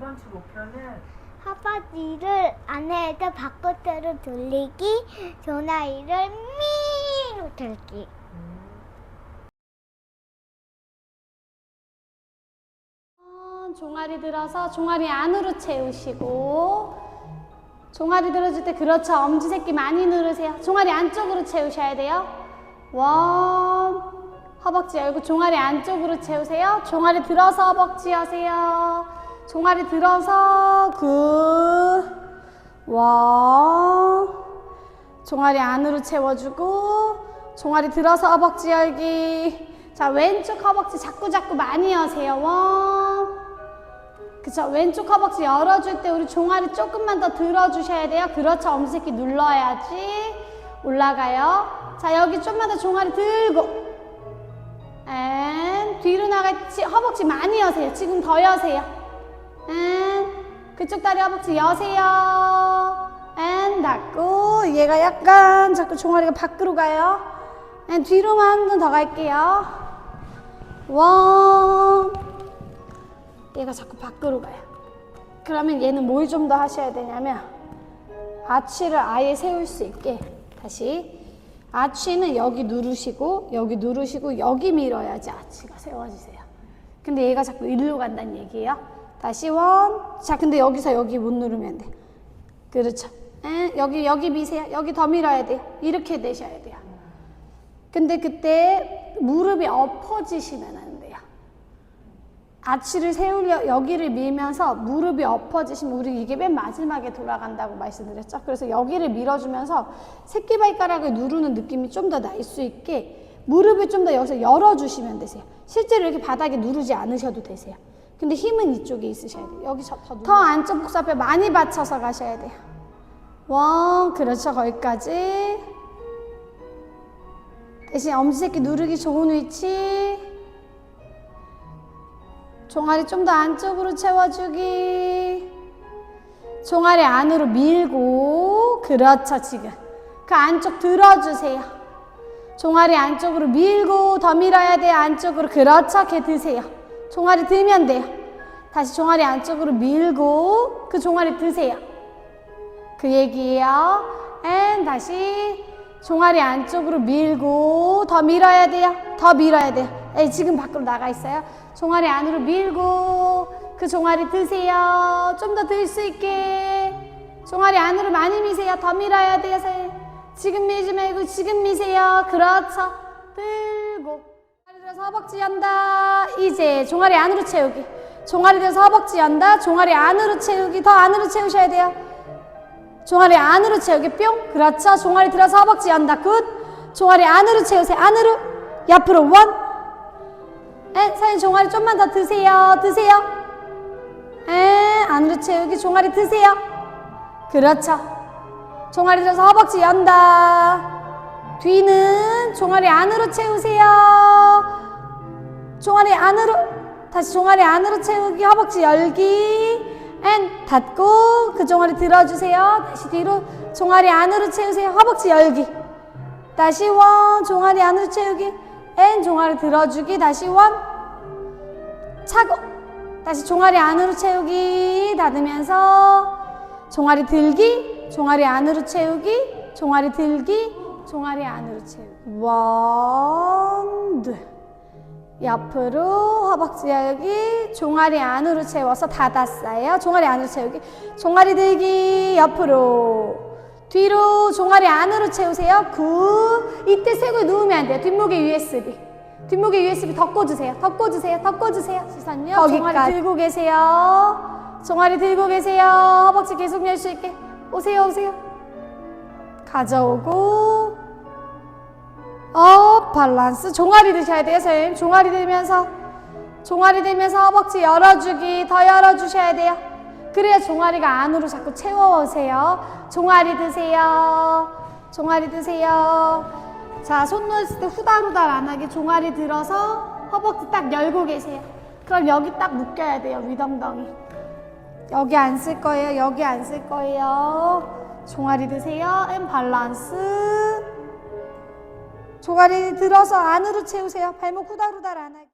번째 목표는 하바지를 안에서 바깥으로 돌리기, 조나이를 미로 들기. 어, 종아리 들어서 종아리 안으로 채우시고 종아리 들어줄 때 그렇죠. 엄지 새끼 많이 누르세요. 종아리 안쪽으로 채우셔야 돼요. 원. 허벅지 열고 종아리 안쪽으로 채우세요. 종아리 들어서 허벅지 여세요 종아리 들어서 굿원 종아리 안으로 채워주고 종아리 들어서 허벅지 열기. 자 왼쪽 허벅지 자꾸 자꾸 많이 여세요. 원. 그쵸? 왼쪽 허벅지 열어줄 때 우리 종아리 조금만 더 들어주셔야 돼요. 그렇죠? 엄지새끼 눌러야지. 올라가요. 자 여기 좀만 더 종아리 들고. 앤 뒤로 나갈지. 허벅지 많이 여세요. 지금 더 여세요. 앤 그쪽 다리 허벅지 여세요 앤 닫고 얘가 약간 자꾸 종아리가 밖으로 가요 앤 뒤로만 한 번 더 갈게요 원 얘가 자꾸 밖으로 가요. 그러면 얘는 뭘 좀 더 하셔야 되냐면 아치를 아예 세울 수 있게 다시 아치는 여기 누르시고 여기 누르시고 여기 밀어야지 아치가 세워지세요. 근데 얘가 자꾸 일로 간다는 얘기예요. 다시 원. 자, 근데 여기서 여기 못 누르면 돼. 그렇죠. 에, 여기 여기 미세요. 여기 더 밀어야 돼요. 이렇게 되셔야 돼요. 근데 그때 무릎이 엎어지시면 안 돼요. 아치를 세우려 여기를 밀면서 무릎이 엎어지시면 우리 이게 맨 마지막에 돌아간다고 말씀드렸죠. 그래서 여기를 밀어주면서 새끼발가락을 누르는 느낌이 좀 더 날 수 있게 무릎을 좀 더 여기서 열어주시면 되세요. 실제로 이렇게 바닥에 누르지 않으셔도 되세요. 근데 힘은 이쪽에 있으셔야 돼요. 여기서 더, 더 안쪽 복사뼈 많이 받쳐서 가셔야 돼요. 원, 그렇죠. 거기까지. 대신 엄지새끼 누르기 좋은 위치. 종아리 좀 더 안쪽으로 채워주기. 종아리 안으로 밀고, 그렇죠, 지금. 그 안쪽 들어주세요. 종아리 안쪽으로 밀고, 더 밀어야 돼요, 안쪽으로. 그렇죠, 걔 드세요. 종아리 들면 돼요. 다시 종아리 안쪽으로 밀고, 그 종아리 드세요. 그 얘기예요. 앤 다시 종아리 안쪽으로 밀고 더 밀어야 돼요. 더 밀어야 돼요. 에이, 지금 밖으로 나가 있어요. 종아리 안으로 밀고 그 종아리 드세요. 좀 더 들 수 있게. 종아리 안으로 많이 미세요. 더 밀어야 돼요. 선 지금 밀지 말고 지금 미세요. 그렇죠. 들고. 허벅지 연다. 이제 종아리 안으로 채우기. 종아리 들어서 허벅지 연다. 종아리 안으로 채우기. 더 안으로 채우셔야 돼요. 종아리 안으로 채우기 뿅. 그렇죠. 종아리 들어서 허벅지 연다. 굿. 종아리 안으로 채우세요. 안으로. 옆으로 원. 에, 사인 종아리 좀만 더 드세요. 드세요. 에, 안으로 채우기 종아리 드세요. 그렇죠. 종아리 들어서 허벅지 연다. 뒤는 종아리 안으로 채우세요. 종아리 안으로 다시 종아리 안으로 채우기 허벅지 열기. 앤 닫고 그 종아리 들어주세요. 다시 뒤로 종아리 안으로 채우세요. 허벅지 열기. 다시 원 종아리 안으로 채우기. 앤 종아리 들어주기. 다시 원. 차고. 다시 종아리 안으로 채우기. 닫으면서 종아리 들기 종아리 안으로 채우기 종아리 들기 종아리 안으로 채우기. 원 둘 옆으로 허벅지 열기 종아리 안으로 채워서 닫았어요. 종아리 안으로 채우기. 종아리 들기 옆으로. 뒤로 종아리 안으로 채우세요. 굿 이때 세고 누우면 안 돼요. 뒷목에 USB 뒷목에 USB 덮고주세요. 덮고주세요. 덮고주세요. 시선요. 종아리 들고 계세요. 종아리 들고 계세요. 허벅지 계속 열 수 있게. 오세요 오세요. 가져오고 어 밸런스 종아리 드셔야 돼요 선생님. 종아리 들면서 종아리 들면서 허벅지 열어주기 더 열어주셔야 돼요. 그래야 종아리가 안으로 자꾸 채워오세요. 종아리 드세요. 종아리 드세요. 자 손 놓았을 때 후달후달 안 하게 종아리 들어서 허벅지 딱 열고 계세요. 그럼 여기 딱 묶여야 돼요 위덩덩이. 여기 안 쓸 거예요 여기 안 쓸 거예요. 종아리 드세요. 앤 밸런스 종아리 들어서 안으로 채우세요. 발목 후달후달 안 하게.